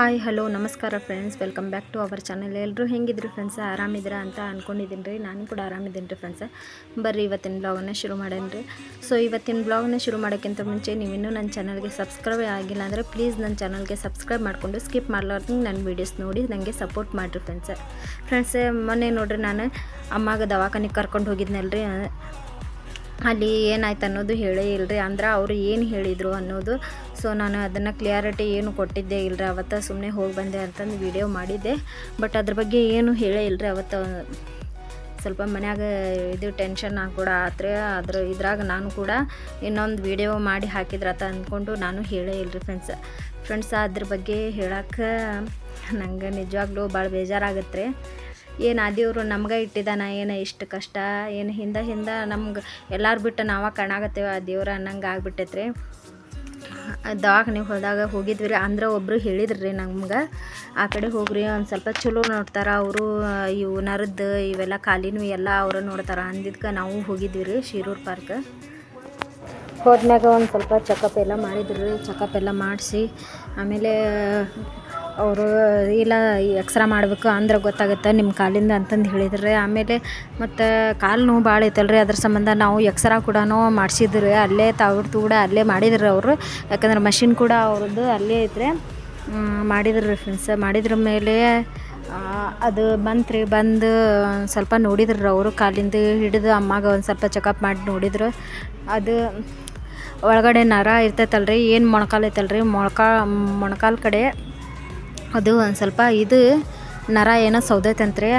Hi, hello, ನಮಸ್ಕಾರ friends welcome back to our channel ಎಲ್ಲರೂ ಹೆಂಗಿದ್ರು ಫ್ರೆಂಡ್ಸ್ ಆರಾಮಿದ್ದೀರಾ ಅಂತ ಅಂದ್ಕೊಂಡಿದ್ದೀನಿ ರೀ. ನಾನು ಕೂಡ ಆರಾಮಿದ್ದೀನಿ ರೀ ಫ್ರೆಂಡ್ಸ್ ಬರ್ರಿ, ಇವತ್ತಿನ ಬ್ಲಾಗನ್ನ ಶುರು ಮಾಡೇನಿ ರೀ. ಸೊ ಇವತ್ತಿನ ಬ್ಲಾಗನ್ನ ಶುರು ಮಾಡೋಕ್ಕಿಂತ ಮುಂಚೆ ನೀವಿನ್ನೂ ನನ್ನ ಚಾನಲ್ಗೆ ಸಬ್ಸ್ಕ್ರೈಬ್ ಆಗಿಲ್ಲ ಅಂದರೆ ಪ್ಲೀಸ್ ನನ್ನ ಚಾನಲ್ಗೆ ಸಬ್ಸ್ಕ್ರೈಬ್ ಮಾಡಿಕೊಂಡು ಸ್ಕಿಪ್ ಮಾಡ್ಲಾರ್ದಂಗೆ ನನ್ನ ವೀಡಿಯೋಸ್ ನೋಡಿ ನನಗೆ ಸಪೋರ್ಟ್ ಮಾಡಿರಿ ಫ್ರೆಂಡ್ಸ್ ಫ್ರೆಂಡ್ಸ್ ಮೊನ್ನೆ ನೋಡ್ರಿ ನಾನು ಅಮ್ಮಾಗ ದವಾಖಾನೆಗೆ ಕರ್ಕೊಂಡು ಹೋಗಿದ್ನಲ್ರಿ. ಅಲ್ಲಿ ಏನಾಯ್ತು ಅನ್ನೋದು ಹೇಳೇ ಇಲ್ಲರಿ ಅಂದ್ರೆ ಅವರು ಏನು ಹೇಳಿದರು ಅನ್ನೋದು. ಸೊ ನಾನು ಅದನ್ನು ಕ್ಲಿಯಾರಿಟಿ ಏನು ಕೊಟ್ಟಿದ್ದೆ ಇಲ್ಲರಿ ಅವತ್ತು ಸುಮ್ಮನೆ ಹೋಗಿ ಬಂದೆ ಅಂತಂದು ವಿಡಿಯೋ ಮಾಡಿದ್ದೆ. ಬಟ್ ಅದ್ರ ಬಗ್ಗೆ ಏನು ಹೇಳೇ ಇಲ್ಲರಿ ಅವತ್ತು ಸ್ವಲ್ಪ ಮನ್ಯಾಗ ಇದು ಟೆನ್ಷನ್ ಕೂಡ ಆತ್ರೆ. ಅದ್ರ ಇದ್ರಾಗ ನಾನು ಕೂಡ ಇನ್ನೊಂದು ವಿಡಿಯೋ ಮಾಡಿ ಹಾಕಿದ್ರತ ಅಂದ್ಕೊಂಡು ನಾನು ಹೇಳೇ ಇಲ್ಲರಿ ಫ್ರೆಂಡ್ಸ್ ಫ್ರೆಂಡ್ಸ್ ಅದ್ರ ಬಗ್ಗೆ ಹೇಳಕ್ಕೆ ನಂಗೆ ನಿಜವಾಗ್ಲೂ ಭಾಳ ಬೇಜಾರಾಗತ್ತೆ ರೀ ಏನು ದೇವರು ನಮ್ಗೆ ಇಟ್ಟಿದ್ದಾನ ಏನು ಇಷ್ಟು ಕಷ್ಟ, ಏನು ಹಿಂದೆ ಹಿಂದೆ ನಮ್ಗೆ ಎಲ್ಲರೂ ಬಿಟ್ಟು ನಾವ ಕಾಣಾಕತ್ತೇವೆ ಆ ದೇವ್ರು ಅನ್ನಂಗೆ ಆಗ್ಬಿಟ್ಟೈತೆ ರೀ ದವಾಖಾನೆಗೆ ಹೋದಾಗ ಹೋಗಿದ್ವಿ ರೀ ಅಂದ್ರೆ ಒಬ್ಬರು ಹೇಳಿದ್ರು ರೀ ನಮ್ಗೆ, ಆ ಕಡೆ ಹೋಗ್ರಿ, ಒಂದು ಸ್ವಲ್ಪ ಚಲೋ ನೋಡ್ತಾರೆ, ಅವರು, ಇವು ನರದ್ದು, ಇವೆಲ್ಲ ಕಾಲಿನೂ ಎಲ್ಲ ಅವರು ನೋಡ್ತಾರೆ, ಅಂದಿದ್ಕೆ ನಾವು ಹೋಗಿದ್ವಿ ರೀ ಶಿರೂರು ಪಾರ್ಕ್. ಹೋದ್ಮ್ಯಾಗ ಒಂದು ಸ್ವಲ್ಪ ಚೆಕಪ್ ಎಲ್ಲ ಮಾಡಿದ್ರು ರೀ ಚೆಕಪ್ ಎಲ್ಲ ಮಾಡಿಸಿ, ಆಮೇಲೆ ಅವರು ಇಲ್ಲ ಎಕ್ಸ್ರಾ ಮಾಡಬೇಕು ಅಂದ್ರೆ ಗೊತ್ತಾಗುತ್ತೆ ನಿಮ್ಮ ಕಾಲಿಂದ ಅಂತಂದು ಹೇಳಿದ್ರು. ಆಮೇಲೆ ಮತ್ತು ಕಾಲು ನೋವು ಭಾಳ ಐತಲ್ರಿ, ಅದ್ರ ಸಂಬಂಧ ನಾವು ಎಕ್ಸ್ರಾ ಕೂಡ ಮಾಡಿಸಿದ್ರೆ. ಅಲ್ಲೇ ತಾವ್ರದ್ದು ಕೂಡ ಅಲ್ಲೇ ಮಾಡಿದ್ರು ಅವರು. ಯಾಕಂದ್ರೆ ಮಷಿನ್ ಕೂಡ ಅವ್ರದ್ದು ಅಲ್ಲೇ ಐತ್ರಿ. ಮಾಡಿದ್ರು ರೀ ಫ್ರೆಂಡ್ಸ್ ಮಾಡಿದ್ರ ಮೇಲೆ ಅದು ಬಂತು ರೀ ಬಂದು ಸ್ವಲ್ಪ ನೋಡಿದ್ರು ಅವರು ಕಾಲಿಂದ ಹಿಡಿದು ಅಮ್ಮಗೆ ಒಂದು ಸ್ವಲ್ಪ ಚೆಕಪ್ ಮಾಡಿ ನೋಡಿದ್ರು. ಅದು ಒಳಗಡೆ ನರ ಇರ್ತೈತಲ್ರಿ, ಏನು ಮೊಣಕಾಲು ಐತಲ್ರಿ ಮೊಣಕಾ ಮೊಣಕಾಲು ಕಡೆ ಅದು ಒಂದು ಸ್ವಲ್ಪ ಇದು ನರ ಏನೋ ಸೌದೈತಂತ್ರಿ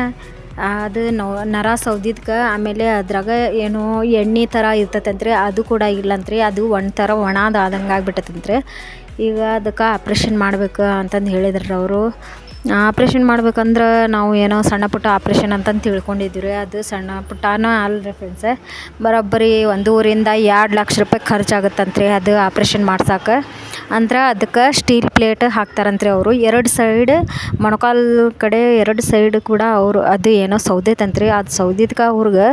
ಅದು ನೋ, ನರ ಸೌದಿದ್ಕ ಆಮೇಲೆ ಅದ್ರಾಗ ಏನೋ ಎಣ್ಣೆ ಥರ ಇರ್ತೈತಂತ್ರಿ, ಅದು ಕೂಡ ಇಲ್ಲಂತ್ರಿ, ಅದು ಒಂಥರ ಒಣದು ಆದಂಗೆ ಆಗ್ಬಿಟ್ಟೈತಂತ್ರಿ. ಈಗ ಅದಕ್ಕೆ ಆಪ್ರೇಷನ್ ಮಾಡ್ಬೇಕು ಅಂತಂದು ಹೇಳಿದ್ರು ಅವರು. ಆಪ್ರೇಷನ್ ಮಾಡ್ಬೇಕಂದ್ರೆ ನಾವು ಏನೋ ಸಣ್ಣ ಪುಟ್ಟ ಆಪ್ರೇಷನ್ ಅಂತಂದು ತಿಳ್ಕೊಂಡಿದ್ವಿ ಅದು ಸಣ್ಣ ಪುಟ್ಟನೂ ಅಲ್ರಿ ಫ್ರೆಂಡ್ಸ್ ಬರೋಬ್ಬರಿ ಒಂದೂರಿಂದ ಎರಡು ಲಕ್ಷ ರೂಪಾಯಿ ಖರ್ಚಾಗುತ್ತಂತ್ರಿ ಅದು ಆಪ್ರೇಷನ್ ಮಾಡ್ಸಕ್ಕೆ ಅಂದ್ರೆ ಅದಕ್ಕೆ ಸ್ಟೀಲ್ ಪ್ಲೇಟ್ ಹಾಕ್ತಾರಂತ್ರಿ ಅವರು. ಎರಡು ಸೈಡ್ ಮೊಣಕಾಲು ಕಡೆ ಎರಡು ಸೈಡ್ ಕೂಡ ಅವರು ಅದು ಏನೋ ಸೌದೈತಂತ್ರಿ. ಅದು ಸೌದಿದ್ಕೆ ಅವ್ರಿಗೆ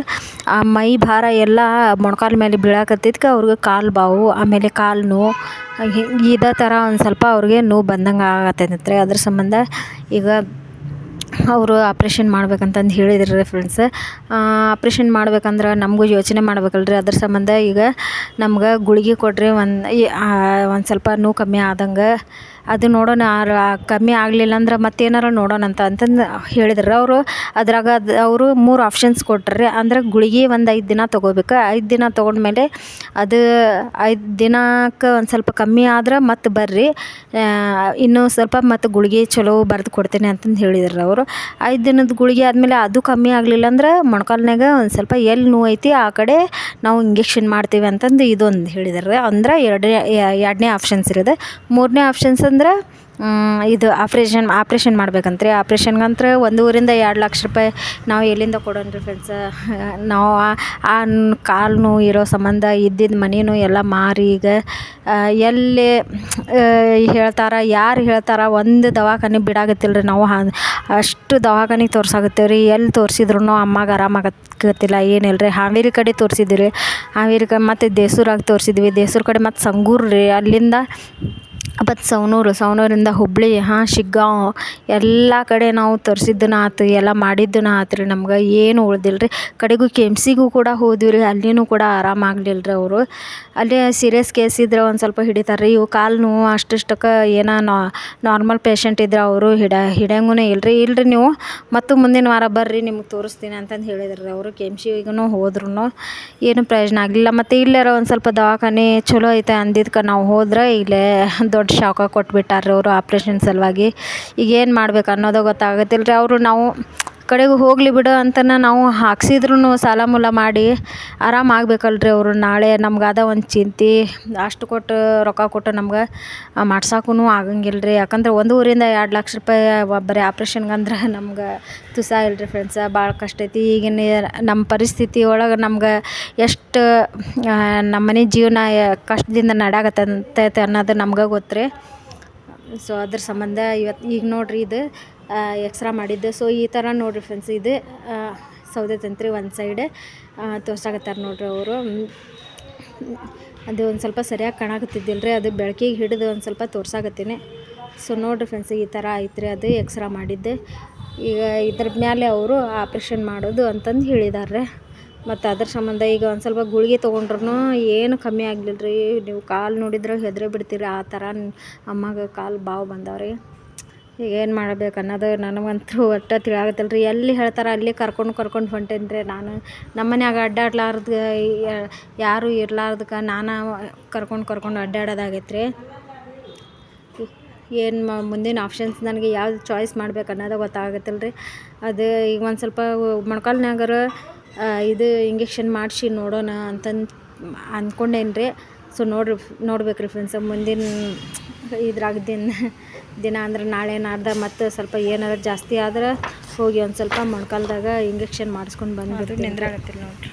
ಆ ಮೈ ಭಾರ ಎಲ್ಲ ಮೊಣಕಾಲು ಮೇಲೆ ಬೀಳಾಕತ್ತಿದ್ಕೆ ಅವ್ರಿಗೆ ಕಾಲು ಬಾವು, ಆಮೇಲೆ ಕಾಲು ನೋವು ಇದೇ ಥರ ಒಂದು ಸ್ವಲ್ಪ ಅವ್ರಿಗೆ ನೋವು ಬಂದಂಗೆ ಆಗತ್ತೈತಂತ್ರಿ. ಅದ್ರ ಸಂಬಂಧ ಈಗ ಅವರು ಆಪ್ರೇಷನ್ ಮಾಡ್ಬೇಕಂತಂದು ಹೇಳಿದ್ರು ಫ್ರೆಂಡ್ಸ್ ಆಪ್ರೇಷನ್ ಮಾಡ್ಬೇಕಂದ್ರೆ ನಮಗೂ ಯೋಚನೆ ಮಾಡ್ಬೇಕಲ್ರಿ. ಅದ್ರ ಸಂಬಂಧ ಈಗ ನಮ್ಗೆ ಗುಳಿಗೆ ಕೊಡ್ರಿ ಒಂದು ಒಂದು ಸ್ವಲ್ಪ ನೋವು ಕಮ್ಮಿ ಆದಂಗೆ ಅದು ನೋಡೋಣ ಕಮ್ಮಿ ಆಗಲಿಲ್ಲ ಅಂದ್ರೆ ಮತ್ತೇನಾರ ನೋಡೋಣ ಅಂತ ಅಂತಂದು ಹೇಳಿದ್ರು. ಅವರು ಅದ್ರಾಗ ಅದು, ಅವರು ಮೂರು ಆಪ್ಷನ್ಸ್ ಕೊಟ್ರಿ. ಅಂದ್ರೆ ಗುಳಿಗೆ ಒಂದು ಐದು ದಿನ ತೊಗೋಬೇಕು. ಐದು ದಿನ ತೊಗೊಂಡ್ಮೇಲೆ ಅದು ಐದು ದಿನಕ್ಕೆ ಒಂದು ಸ್ವಲ್ಪ ಕಮ್ಮಿ ಆದ್ರೆ ಮತ್ತೆ ಬರ್ರಿ. ಇನ್ನೂ ಸ್ವಲ್ಪ ಮತ್ತು ಗುಳಿಗೆ ಚಲೋ ಬರೆದು ಕೊಡ್ತೀನಿ ಅಂತಂದು ಹೇಳಿದ್ರು ಅವರು. ಐದು ದಿನದ ಗುಳಿಗೆ ಆದಮೇಲೆ ಅದು ಕಮ್ಮಿ ಆಗಲಿಲ್ಲ ಅಂದ್ರೆ ಮೊಣಕಾಲ್ನಾಗ ಒಂದು ಸ್ವಲ್ಪ ಎಲ್ಲಿ ನೋವು ಐತಿ, ಆ ಕಡೆ ನಾವು ಇಂಜೆಕ್ಷನ್ ಮಾಡ್ತೀವಿ ಅಂತಂದು ಇದೊಂದು ಹೇಳಿದ್ರೆ. ಅಂದ್ರೆ ಎರಡನೇ ಎರಡನೇ ಆಪ್ಷನ್ಸ್ ಇರೋದು. ಮೂರನೇ ಆಪ್ಷನ್ಸ್ ಅಂದ್ರೆ ಇದು ಆಪ್ರೇಷನ್ ಆಪ್ರೇಷನ್ ಮಾಡ್ಬೇಕಂತ್ರಿ. ಆಪ್ರೇಷನ್ಗಂತ್ರ ಊರಿಂದ ಎರಡು ಲಕ್ಷ ರೂಪಾಯಿ ನಾವು ಎಲ್ಲಿಂದ ಕೊಡೋಣ ರೀ ಫ್ರೆಂಡ್ಸ್ ನಾವು ಆ ಕಾಲು ಇರೋ ಸಂಬಂಧ ಇದ್ದಿದ್ದ ಮನೆನೂ ಎಲ್ಲ ಮಾರಿ ಈಗ ಎಲ್ಲಿ ಹೇಳ್ತಾರೆ, ಯಾರು ಹೇಳ್ತಾರೆ ಒಂದು ದವಾಖಾನೆ ಬಿಡಾಕತ್ತಿಲ್ಲ ರೀ ನಾವು ಅಷ್ಟು ದವಾಖಾನಿಗೆ ತೋರ್ಸಾಕತ್ತೇವೆ ರೀ ಎಲ್ಲಿ ತೋರಿಸಿದ್ರು ಅಮ್ಮಗೆ ಆರಾಮಾಗತ್ತಿಲ್ಲ ಏನಿಲ್ಲ ರೀ ಹಾವೇರಿ ಕಡೆ ತೋರಿಸಿದ್ವಿ ರೀ ಹಾವೇರಿ ಕಡೆ ಮತ್ತು ದೇಸೂರಾಗ ತೋರಿಸಿದ್ವಿ. ದೇಸೂರು ಕಡೆ ಮತ್ತು ಸಂಗೂರು ರೀ ಅಲ್ಲಿಂದ ಮತ್ತು ಸವಣೂರು ಸವಣೂರಿಂದ ಹುಬ್ಬಳ್ಳಿ ಹಾಂ, ಶಿಗ್ಗಾಂವ್, ಎಲ್ಲ ಕಡೆ ನಾವು ತೋರ್ಸಿದ್ದನ ಆತು, ಎಲ್ಲ ಮಾಡಿದ್ದನ್ನು ಆತು ರೀ ನಮ್ಗೆ, ಏನು ಉಳ್ದಿಲ್ಲ ರೀ ಕಡೆಗೂ ಕೆ ಎಂ ಸಿಗೂ ಕೂಡ ಹೋದ್ವಿ ರೀ ಅಲ್ಲಿನೂ ಕೂಡ ಆರಾಮ ಆಗಲಿಲ್ಲ ರೀ ಅವರು. ಅಲ್ಲಿ ಸೀರಿಯಸ್ ಕೇಸ್ ಇದ್ರೆ ಒಂದು ಸ್ವಲ್ಪ ಹಿಡಿತಾರೆ ರೀ ಇವು ಕಾಲು ನೋವು ಅಷ್ಟಿಷ್ಟಕ್ಕೆ ಏನೋ ನಾರ್ಮಲ್ ಪೇಷಂಟ್ ಇದ್ರೆ ಅವರು ಹಿಡ ಹಿಡಿಯಂಗೂ ಇಲ್ಲ ರೀ ಇಲ್ಲ ರೀ ನೀವು, ಮತ್ತು ಮುಂದಿನ ವಾರ ಬರ್ರಿ, ನಿಮ್ಗೆ ತೋರಿಸ್ತೀನಿ ಅಂತಂದು ಹೇಳಿದ್ರು ರೀ ಅವರು. ಕೆ ಎಂ ಸಿಗೂ ಹೋದ್ರೂ ಏನು ಪ್ರಯೋಜನ ಆಗಲಿಲ್ಲ. ಮತ್ತು ಇಲ್ಲಾರ ಒಂದು ಸ್ವಲ್ಪ ದವಾಖಾನೆ ಚಲೋ ಐತೆ ಅಂದಿದ್ಕೆ ನಾವು ಹೋದ್ರೆ ಇಲ್ಲೇ ದೊಡ್ಡ ಶಾಖ ಕೊಟ್ಬಿಟ್ಟಾರೆ ಅವರು ಆಪ್ರೇಷನ್ ಸಲುವಾಗಿ. ಈಗ ಏನು ಮಾಡ್ಬೇಕು ಅನ್ನೋದು ಗೊತ್ತಾಗತ್ತಿಲ್ಲ ರೀ ಅವರು ನಾವು ಕಡೆಗೂ ಹೋಗಲಿ ಬಿಡು ಅಂತನ ನಾವು ಹಾಕ್ಸಿದ್ರು ಸಾಲ ಮೂಲ ಮಾಡಿ ಆರಾಮ ಆಗ್ಬೇಕಲ್ರಿ ಅವರು. ನಾಳೆ ನಮ್ಗೆ ಅದ ಒಂದು ಚಿಂತೆ. ಅಷ್ಟು ಕೊಟ್ಟು ರೊಕ್ಕ ಕೊಟ್ಟು ನಮ್ಗೆ ಮಾಡ್ಸಕ್ಕೂ ಆಗಂಗಿಲ್ಲ ರೀ ಯಾಕಂದ್ರೆ ಊರಿಂದ ಎರಡು ಲಕ್ಷ ರೂಪಾಯಿ ಬರೀ ಆಪ್ರೇಷನ್ಗಂದ್ರೆ ನಮ್ಗೆ ತುಸ ಇಲ್ಲ ರೀ ಫ್ರೆಂಡ್ಸ ಭಾಳ ಕಷ್ಟ ಐತಿ. ಈಗಿನ ನಮ್ಮ ಪರಿಸ್ಥಿತಿ ಒಳಗೆ ನಮ್ಗೆ ಎಷ್ಟು ನಮ್ಮ ಮನೆ ಜೀವನ ಕಷ್ಟದಿಂದ ನಡ್ಯಾಕತ್ತೈತೆ ಅನ್ನೋದು ನಮ್ಗೆ ಗೊತ್ತು ರೀ ಸೊ ಅದ್ರ ಸಂಬಂಧ ಇವತ್ತು ಈಗ ನೋಡಿರಿ ಇದು ಎಕ್ಸ್ರಾ ಮಾಡಿದ್ದೆ. ಸೊ ಈ ಥರ ನೋಡಿರಿ ಫ್ರೆಂಡ್ಸ್ ಇದೆ ಸೌದೆ ತಂತ್ರಿ ಒಂದು ಸೈಡ್ ತೋರ್ಸಾಕತ್ತಾರೆ ನೋಡಿರಿ ಅವರು. ಅದು ಒಂದು ಸ್ವಲ್ಪ ಸರಿಯಾಗಿ ಕಾಣಕತ್ತಿದ್ದಿಲ್ಲ ರೀ ಅದು ಬೆಳಕಿಗೆ ಹಿಡಿದು ಒಂದು ಸ್ವಲ್ಪ ತೋರ್ಸಾಕತ್ತೀನಿ. ಸೊ ನೋಡಿರಿ ಫ್ರೆಂಡ್ಸ್ ಈ ಥರ ಐತ್ರಿ ಅದು ಎಕ್ಸ್ರಾ ಮಾಡಿದ್ದೆ. ಈಗ ಇದ್ರ ಮೇಲೆ ಅವರು ಆಪ್ರೇಷನ್ ಮಾಡೋದು ಅಂತಂದು ಹೇಳಿದಾರೆ ಮತ್ತು ಅದ್ರ ಸಂಬಂಧ ಈಗ ಒಂದು ಸ್ವಲ್ಪ ಗುಳಿಗೆ ತೊಗೊಂಡ್ರೂ ಏನು ಕಮ್ಮಿ ಆಗಲಿಲ್ಲ ರೀ ನೀವು ಕಾಲು ನೋಡಿದ್ರೆ ಹೆದರೇ ಬಿಡ್ತೀರಿ, ಆ ಥರ ಅಮ್ಮಗೆ ಕಾಲು ಬಾವು ಬಂದವ್ರಿ. ಈಗ ಏನು ಮಾಡಬೇಕು ಅನ್ನೋದು ನನಗಂತೂ ಒಟ್ಟು ತಿಳಿಯಾಗತ್ತಲ್ಲ ರೀ ಎಲ್ಲಿ ಹೇಳ್ತಾರೆ ಅಲ್ಲಿ ಕರ್ಕೊಂಡು ಕರ್ಕೊಂಡು ಹೊಂಟೇನಿ ರೀ ನಾನು. ನಮ್ಮ ಮನ್ಯಾಗ ಅಡ್ಡಾಡ್ಲಾರ್ದ ಯಾರೂ ಇರ್ಲಾರ್ದಕ್ಕೆ ನಾನು ಕರ್ಕೊಂಡು ಕರ್ಕೊಂಡು ಅಡ್ಡಾಡೋದಾಗೈತೆ ರೀ ಏನು ಮ, ಮುಂದಿನ ಆಪ್ಷನ್ಸ್ ನನಗೆ ಯಾವ್ದು ಚಾಯ್ಸ್ ಮಾಡ್ಬೇಕು ಅನ್ನೋದು ಗೊತ್ತಾಗತ್ತಲ್ಲ ರೀ ಅದು ಈಗ ಒಂದು ಸ್ವಲ್ಪ ಮೊಣಕಾಲ್ನಾಗರ ಇದು ಇಂಜೆಕ್ಷನ್ ಮಾಡಿಸಿ ನೋಡೋಣ ಅಂತಂದು ಅಂದ್ಕೊಂಡೇನಿ ರೀ ಸೊ ನೋಡ್ರಿ ನೋಡ್ಬೇಕು ಫ್ರೆಂಡ್ಸ್ ಮುಂದಿನ ಇದ್ರಾಗ ದಿನ ದಿನ ಅಂದ್ರೆ ನಾಳೆ ನಾಡ್ದ ಮತ್ತು ಸ್ವಲ್ಪ ಏನಾದ್ರು ಜಾಸ್ತಿ ಆದ್ರೆ ಹೋಗಿ ಒಂದು ಸ್ವಲ್ಪ ಮೊಣಕಾಲ್ದಾಗ ಇಂಜೆಕ್ಷನ್ ಮಾಡಿಸ್ಕೊಂಡು ಬಂದ್ಬಿಟ್ಟು ನಿಂದ್ರಾಗತ್ತಿಲ್ಲ ನೋಡ್ರಿ.